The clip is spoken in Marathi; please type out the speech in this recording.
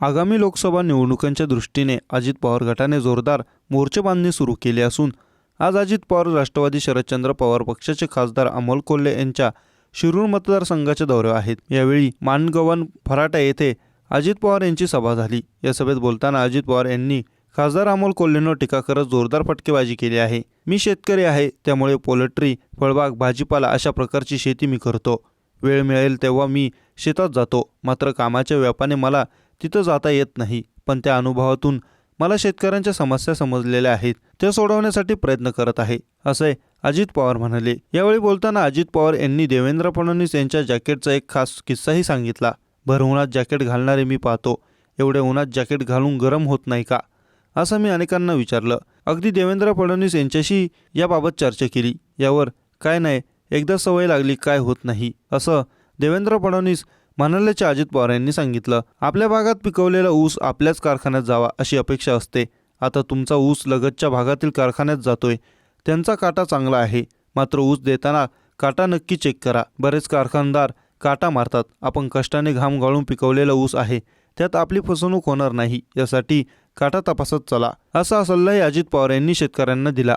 आगामी लोकसभा निवडणुकांच्या दृष्टीने अजित पवार गटाने जोरदार मोर्चे बांधणी सुरू केली असून आज अजित पवार राष्ट्रवादी शरदचंद्र पवार पक्षाचे खासदार अमोल कोल्हे यांच्या शिरूर मतदारसंघाच्या दौऱ्यावर आहेत. यावेळी मानगवन फराटा येथे अजित पवार यांची सभा झाली. या सभेत बोलताना अजित पवार यांनी खासदार अमोल कोल्हेंवर टीका करत जोरदार फटकेबाजी केली आहे. मी शेतकरी आहे त्यामुळे पोल्ट्री फळबाग भाजीपाला अशा प्रकारची शेती मी करतो. वेळ मिळेल तेव्हा मी शेतात जातो. मात्र कामाच्या व्यापाने मला तिथं जाता येत नाही. पण त्या अनुभवातून मला शेतकऱ्यांच्या समस्या समजलेल्या आहेत. त्या सोडवण्यासाठी प्रयत्न करत आहे असे अजित पवार म्हणाले. यावेळी बोलताना अजित पवार यांनी देवेंद्र फडणवीस यांच्या जॅकेटचा एक खास किस्साही सांगितला. भर उन्हात जॅकेट घालणारे मी पाहतो. एवढे उन्हात जॅकेट घालून गरम होत नाही का? असं मी अनेकांना विचारलं. अगदी देवेंद्र फडणवीस यांच्याशी याबाबत चर्चा केली. यावर काय नाही एकदा सवय लागली काय होत नाही. असं देवेंद्र फडणवीस म्हणाल्याचे अजित पवार यांनी सांगितलं आपल्या भागात पिकवलेला ऊस आपल्याच कारखान्यात जावा अशी अपेक्षा असते. आता तुमचा ऊस लगतच्या भागातील कारखान्यात जातोय. त्यांचा काटा चांगला आहे. मात्र ऊस देताना काटा नक्की चेक करा. बरेच कारखानदार काटा मारतात. आपण कष्टाने घाम गाळून पिकवलेला ऊस आहे. त्यात आपली फसवणूक होणार नाही. यासाठी काटा तपासत चला. असा सल्लाही अजित पवार यांनी शेतकऱ्यांना दिला.